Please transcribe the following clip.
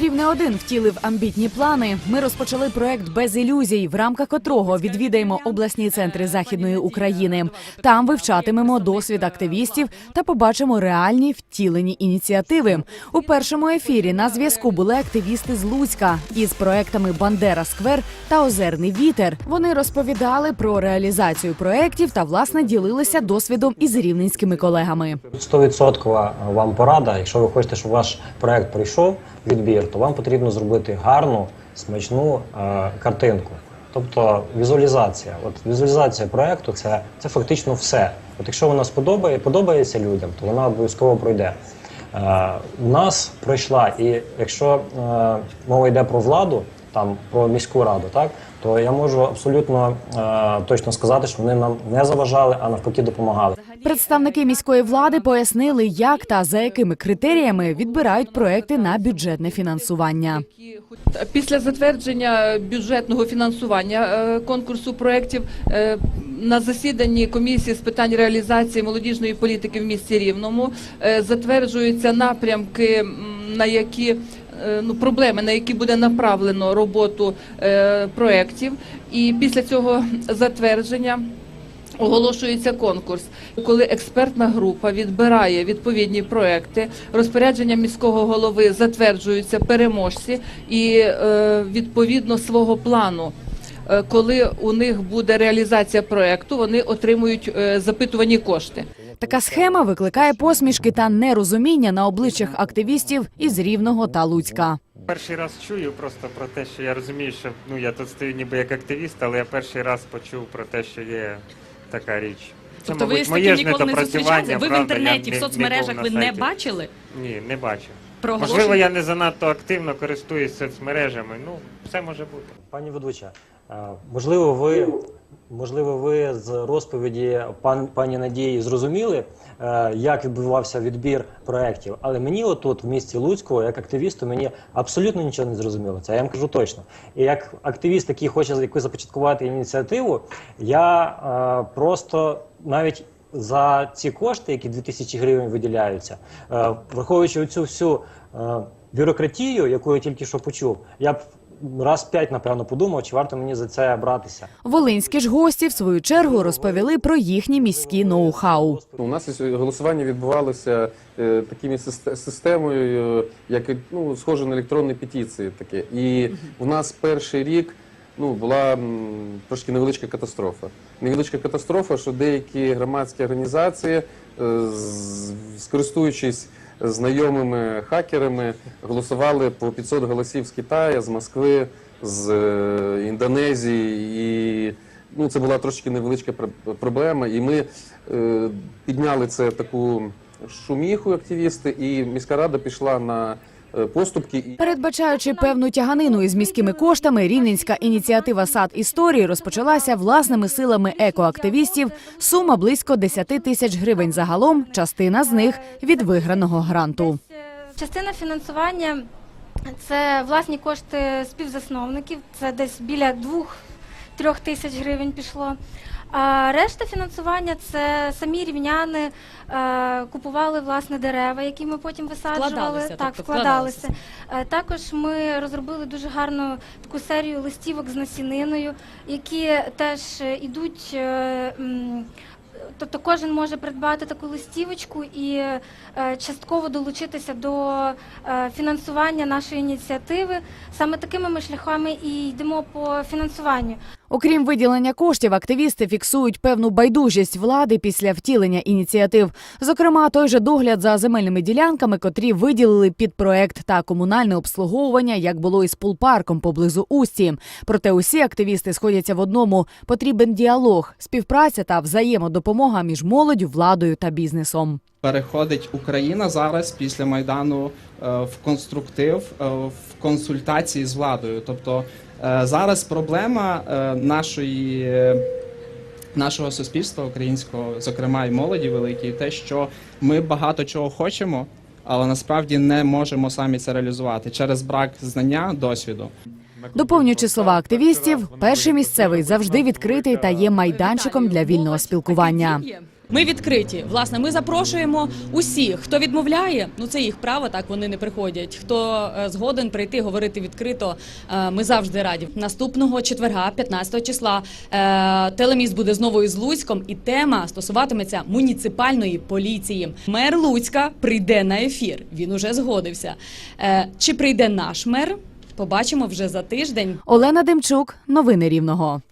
Рівне 1 втілив амбітні плани. Ми розпочали проект без ілюзій, в рамках котрого відвідаємо обласні центри західної України. Там вивчатимемо досвід активістів та побачимо реальні втілені ініціативи. У першому ефірі на зв'язку були активісти з Луцька із проектами Бандера Сквер та Озерний вітер. Вони розповідали про реалізацію проєктів та власне ділилися досвідом із рівненськими колегами. 100% вам порада. Якщо ви хочете, щоб ваш проект пройшов відбір, то вам потрібно зробити гарну, смачну е, картинку. Тобто візуалізація. От візуалізація проекту це, це фактично все. От якщо вона сподобає, подобається людям, то вона обов'язково пройде. Е, у нас пройшла, і якщо е, мова йде про владу, там про міську раду, так то я можу абсолютно е, точно сказати, що вони нам не заважали, а навпаки допомагали. Представники міської влади пояснили, як та за якими критеріями відбирають проекти на бюджетне фінансування. Після затвердження бюджетного фінансування е, конкурсу проєктів е, на засіданні комісії з питань реалізації молодіжної політики в місті Рівному е, затверджуються напрямки, на які ну, проблеми, на які буде направлено роботу е, проєктів. І після цього затвердження Оголошується конкурс, коли експертна група відбирає відповідні проекти, розпорядження міського голови затверджуються переможці і е, відповідно свого плану. е, Коли у них буде реалізація проекту, вони отримують е, запитувані кошти. Така схема викликає посмішки та нерозуміння на обличчях активістів із Рівного та Луцька. Перший раз чую просто про те, що я розумію, що ну я тут стою ніби як активіст, але я перший раз почув про те, що є така річ. Це, Тобто ви мабуть, з моє таким ж ніколи не недопрацювання, зустрічалися? Ви в правда, я інтернеті, не- в не соцмережах був ви на не сайті. бачили? Ні, не бачив. Можливо, я не занадто активно користуюсь соцмережами. Ну, все може бути. Пані ведуча, е, можливо, ви можливо, ви з розповіді пан пані Надії зрозуміли, е, як відбувався відбір проєктів, але мені отут в місті Луцьку, як активісту, мені абсолютно нічого не зрозуміло. Це я вам кажу точно. І як активіст, який хоче якусь започаткувати ініціативу, я е, просто навіть. За ці кошти, які 2000 гривень виділяються, е, враховуючи цю всю е, бюрократію, яку я тільки що почув, я б раз п'ять напевно подумав, чи варто мені за це братися. Волинські ж гості в свою чергу розповіли про їхні міські ноу-хау. У нас голосування відбувалося е, такими систе- системою, е, як ну, схоже на електронні петиції. Таке. І у нас перший рік ну, була м, трошки невеличка катастрофа. Невеличка катастрофа, що деякі громадські організації, е, з- скористуючись знайомими хакерами, голосували по 500 голосів з Китаю, з Москви, з е, Індонезії. І ну, це була трошки невеличка пр- проблема. І ми е, підняли це таку шуміху, активісти, і міська рада пішла на поступки. Передбачаючи певну тяганину із міськими коштами, рівненська ініціатива сад історії розпочалася власними силами екоактивістів. Сума близько 10 тисяч гривень загалом. Частина з них від виграного гранту. Частина фінансування це власні кошти співзасновників, це десь біля 2-3 тисяч гривень пішло. А решта фінансування це самі рівняни е, купували власне дерева, які ми потім висаджували. Вкладалися, так, тобто вкладалися. Е, Також ми розробили дуже гарну таку серію листівок з насіниною, які теж ідуть. е, Тобто кожен може придбати таку листівочку і е, частково долучитися до е, фінансування нашої ініціативи. Саме такими ми шляхами і йдемо по фінансуванню. Окрім виділення коштів, активісти фіксують певну байдужість влади після втілення ініціатив. Зокрема, той же догляд за земельними ділянками, котрі виділили під проект та комунальне обслуговування, як було із пулпарком поблизу Усті. Проте усі активісти сходяться в одному: потрібен діалог, співпраця та взаємодопомога між молоддю, владою та бізнесом. Переходить Україна зараз після майдану е, в конструктив, е, в консультації з владою. Тобто е, зараз проблема нашої. Нашого суспільства українського, зокрема і молоді великій, те, що ми багато чого хочемо, але насправді не можемо самі це реалізувати через брак знання, досвіду. Доповнюючи слова активістів, перший місцевий завжди відкритий та є майданчиком для вільного спілкування. Ми відкриті. Власне, ми запрошуємо усіх, хто відмовляє, ну це їх право, так вони не приходять. Хто е, згоден прийти, говорити відкрито, е, ми завжди раді. Наступного четверга, 15 числа, е, телеміст буде знову із Луцьком, і тема стосуватиметься муніципальної поліції. Мер Луцька прийде на ефір. Він уже згодився. Чи прийде наш мер? Побачимо вже за тиждень. Олена Демчук, новини Рівного.